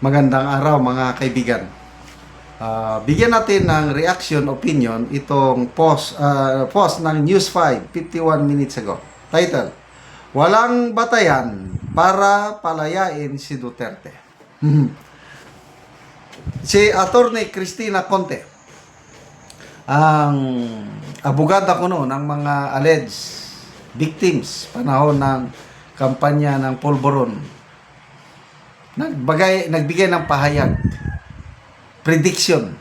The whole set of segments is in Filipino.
Magandang araw mga kaibigan. Ah, bigyan natin ng reaction opinion itong post ah, post ng News 5 51 minutes ago. Title: Walang batayan para palayain si Duterte. si Attorney Cristina Conte ang abogada ko noon ng mga alleged victims panahon ng kampanya ng Polvoron nagbagay nagbigay ng pahayag. Prediction.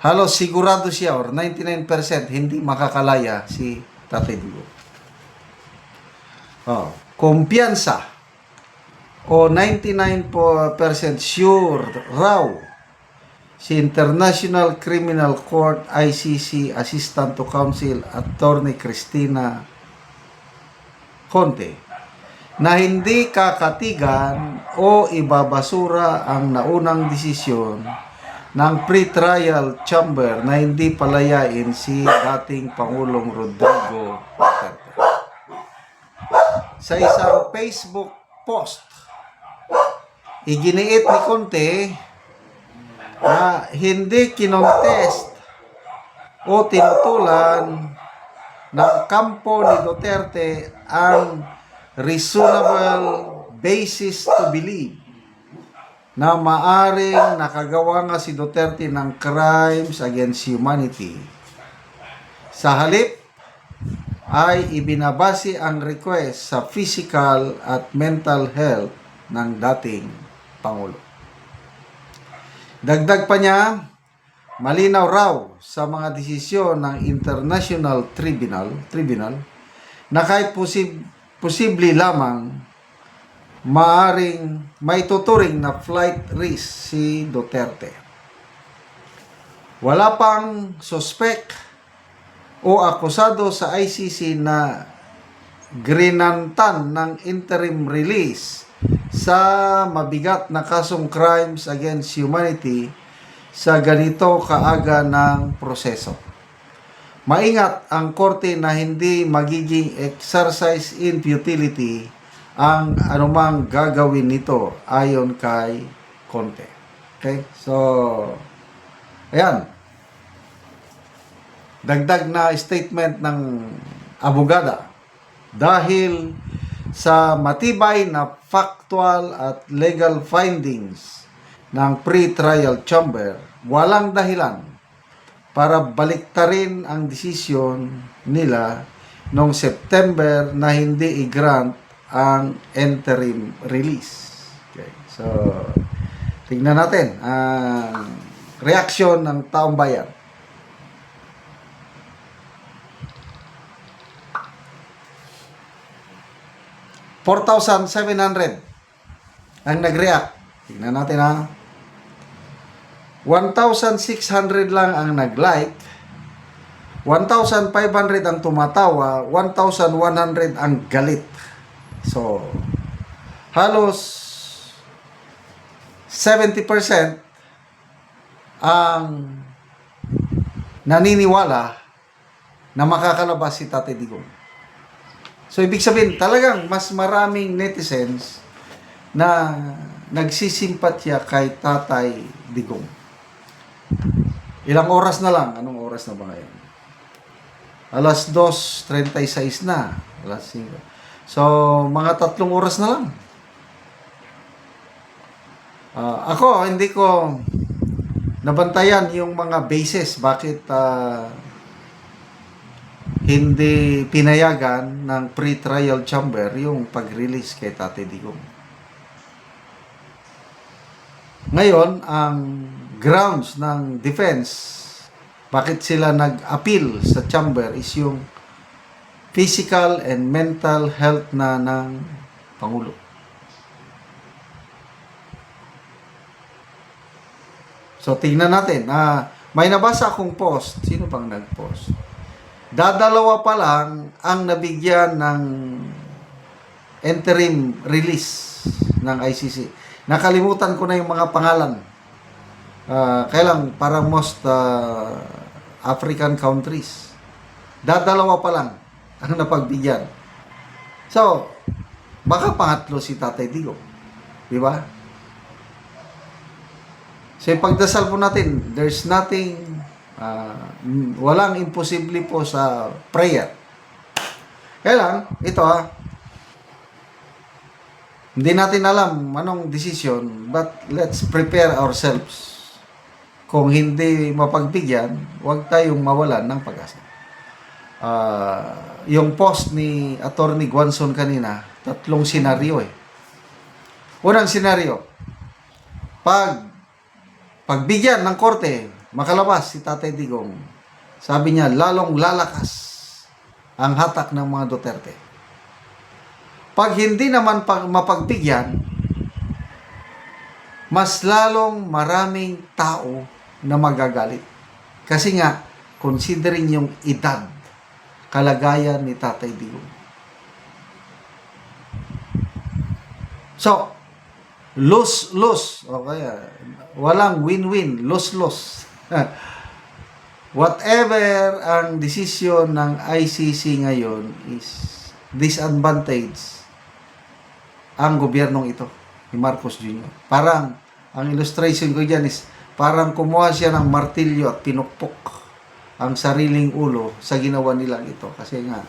Halos sigurado siya or 99% hindi makakalaya si Tatay Dugo. Oh, kumpiyansa. O 99% sure raw si International Criminal Court ICC Assistant to Counsel Attorney Cristina Conte na hindi kakatigan o ibabasura ang naunang desisyon ng pre-trial chamber na hindi palayain si dating Pangulong Rodrigo Duterte. Sa isang Facebook post, iginiit ni Conte na hindi kinontest o tinutulan ng kampo ni Duterte ang reasonable basis to believe na maaring nakagawa nga si Duterte ng crimes against humanity. Sa halip, ay ibinabase ang request sa physical at mental health ng dating Pangulo. Dagdag pa niya, malinaw raw sa mga desisyon ng International Tribunal, Tribunal na kahit posib, posible lamang maaring may tuturing na flight risk si Duterte. Wala pang suspect o akusado sa ICC na grinantan ng interim release sa mabigat na kasong crimes against humanity sa ganito kaaga ng proseso. Maingat ang korte na hindi magiging exercise in futility ang anumang gagawin nito ayon kay Conte. Okay? So, ayan. Dagdag na statement ng abogada dahil sa matibay na factual at legal findings ng pre-trial chamber, walang dahilan para baliktarin ang desisyon nila noong September na hindi i-grant ang interim release. Okay. So, tingnan natin ang reaksyon ng taong bayan. $4,700 ang nag-react. Tingnan natin ha. 1,600 lang ang nag-like, 1,500 ang tumatawa, 1,100 ang galit. So, halos 70% ang naniniwala na makakalabas si Tate Digong. So, ibig sabihin, talagang mas maraming netizens na nagsisimpatya kay Tatay Digong. Ilang oras na lang? Anong oras na ba ngayon? Alas 2.36 na. Alas 5. So, mga tatlong oras na lang. Ah, ako, hindi ko nabantayan yung mga bases. Bakit ah, hindi pinayagan ng pre-trial chamber yung pag-release kay Tate Digong. Ngayon, ang grounds ng defense, bakit sila nag-appeal sa chamber is yung physical and mental health na ng Pangulo. So, tingnan natin. Ah, may nabasa akong post. Sino pang nag-post? Dadalawa pa lang ang nabigyan ng interim release ng ICC. Nakalimutan ko na yung mga pangalan. Uh, kailang parang most uh, African countries. Dadalawa pa lang ang napagbigyan. So, baka pangatlo si Tatay Digong. Di ba? So pagdasal po natin, there's nothing, mm, walang imposible po sa prayer. Kaya lang, ito ah, hindi natin alam anong desisyon, but let's prepare ourselves. Kung hindi mapagbigyan, huwag tayong mawalan ng pag-asa. Ah, yung post ni Attorney Guanson kanina, tatlong senaryo eh. Unang senaryo, pag pagbigyan ng korte, makalabas si Tatay Digong, sabi niya, lalong lalakas ang hatak ng mga Duterte. Pag hindi naman pag mapagbigyan, mas lalong maraming tao na magagalit. Kasi nga, considering yung edad, kalagayan ni Tatay Digong. So, lose-lose. Okay, ah, walang win-win, lose-lose. Whatever ang desisyon ng ICC ngayon is disadvantage ang gobyernong ito ni Marcos Jr. Parang, ang illustration ko dyan is parang kumuha siya ng martilyo at pinukpok ang sariling ulo sa ginawa nilang ito. Kasi nga,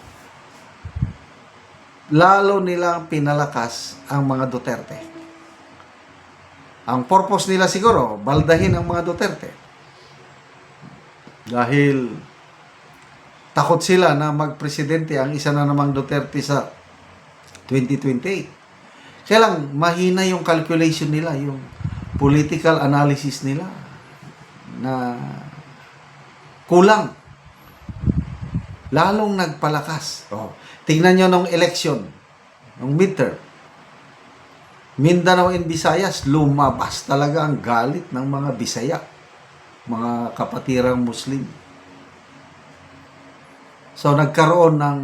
lalo nilang pinalakas ang mga Duterte. Ang purpose nila siguro, baldahin ang mga Duterte. Dahil takot sila na magpresidente ang isa na namang Duterte sa 2028. Kaya lang, mahina yung calculation nila, yung political analysis nila na kulang. Lalong nagpalakas. Oh. Tingnan nyo nung election, nung midterm. Mindanao and Visayas, lumabas talaga ang galit ng mga Bisaya, mga kapatirang Muslim. So nagkaroon ng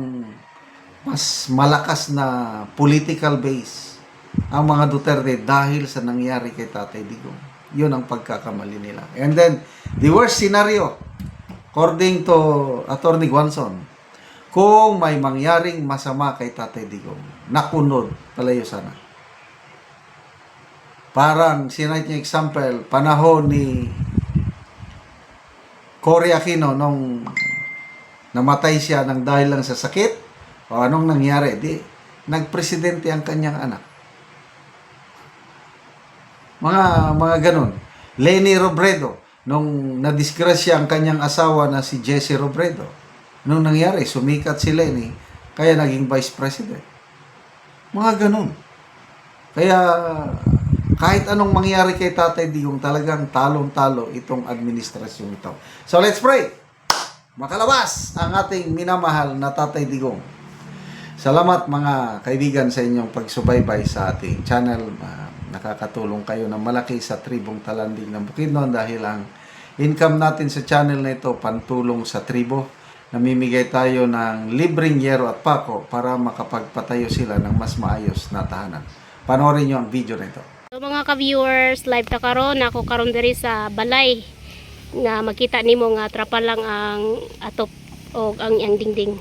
mas malakas na political base ang mga Duterte dahil sa nangyari kay Tatay Digong. Yun ang pagkakamali nila. And then, the worst scenario, according to Attorney Guanson, kung may mangyaring masama kay Tatay Digong, nakunod, palayo sana. Parang, sinay niya example, panahon ni Cory Aquino nung namatay siya ng dahil lang sa sakit, o anong nangyari? Di, nagpresidente ang kanyang anak. Mga, mga ganun. Lenny Robredo, nung nadisgrasya ang kanyang asawa na si Jesse Robredo, nung nangyari, sumikat si Lenny, kaya naging vice president. Mga ganun. Kaya, kahit anong mangyari kay Tatay Digong, talagang talong-talo itong administrasyon ito. So, let's pray! Makalabas ang ating minamahal na Tatay Digong. Salamat mga kaibigan sa inyong pagsubaybay sa ating channel. Ah, nakakatulong kayo ng malaki sa tribong talanding ng Bukidnon dahil ang income natin sa channel na ito pantulong sa tribo. Namimigay tayo ng libreng yero at pako para makapagpatayo sila ng mas maayos na tahanan. Panoorin nyo ang video na ito. So mga ka-viewers, live ta karon ako karon diri sa balay nga makita nimo nga trapa lang ang atop o ang ang dingding.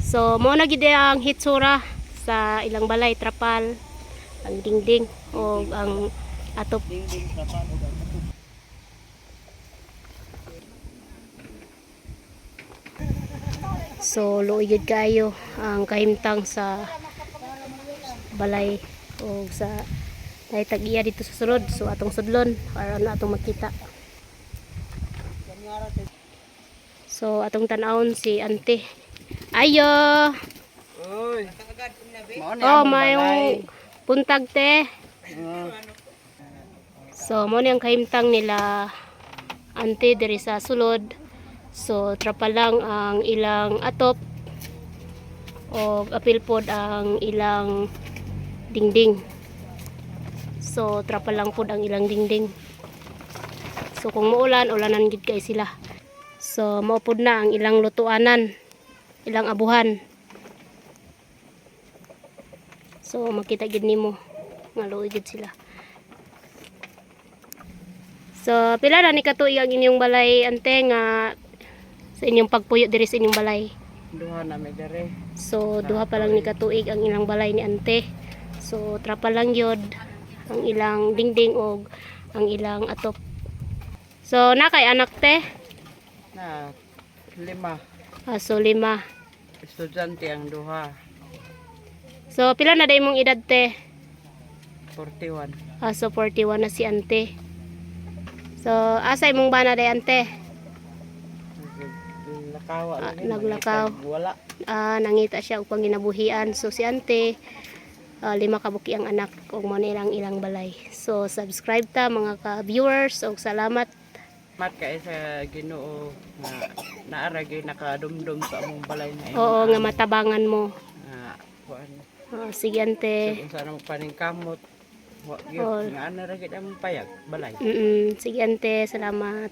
So mo na gid ang hitsura sa ilang balay trapal ang dingding o ang atop. So luoy gid kayo ang kahimtang sa balay o sa dahil tag-iya dito sa sulod so atong sudlon para na atong makita. So atong tanawon si ante. Ayo! Oh mayong puntag te so mo ni ang kahimtang nila ante diri sa sulod so trapa lang ang ilang atop o apil pod ang ilang dingding So, trapa lang po ang ilang dingding. So, kung muulan, ulanan gid kay sila. So, maupod na ang ilang lutuanan, ilang abuhan. So, makita gid nimo nga luoy gid sila. So, pila na ni katuig ang inyong balay ante nga sa inyong pagpuyo diri sa inyong balay. Duha na may dere. So, duha pa lang ni katuig ang ilang balay ni ante. So, trapa lang yod ang ilang dingding o ang ilang atop. So, na kay anak te? Na lima Ah, so, lima. estudyante ang duha. So, pila na day mong edad te? 41. Ah, so, 41 na si ante. So, asay mong bana day ante? Naglakaw. Ah, naglakaw. Wala. Ah, nangita siya upang ginabuhian. So, si ante, ah, lima kabuki ang anak ug mo na ilang balay. So, subscribe ta mga ka-viewers ug salamat. Mat kay sa Ginoo nga naaragi nakadumdum sa among balay na. Oo, nga matabangan mo. Nga kuan. Ah, sige ante. Kung saan ang paningkamot. Wa gyud nga ana ra gid among payag balay. Mm sige ante, salamat.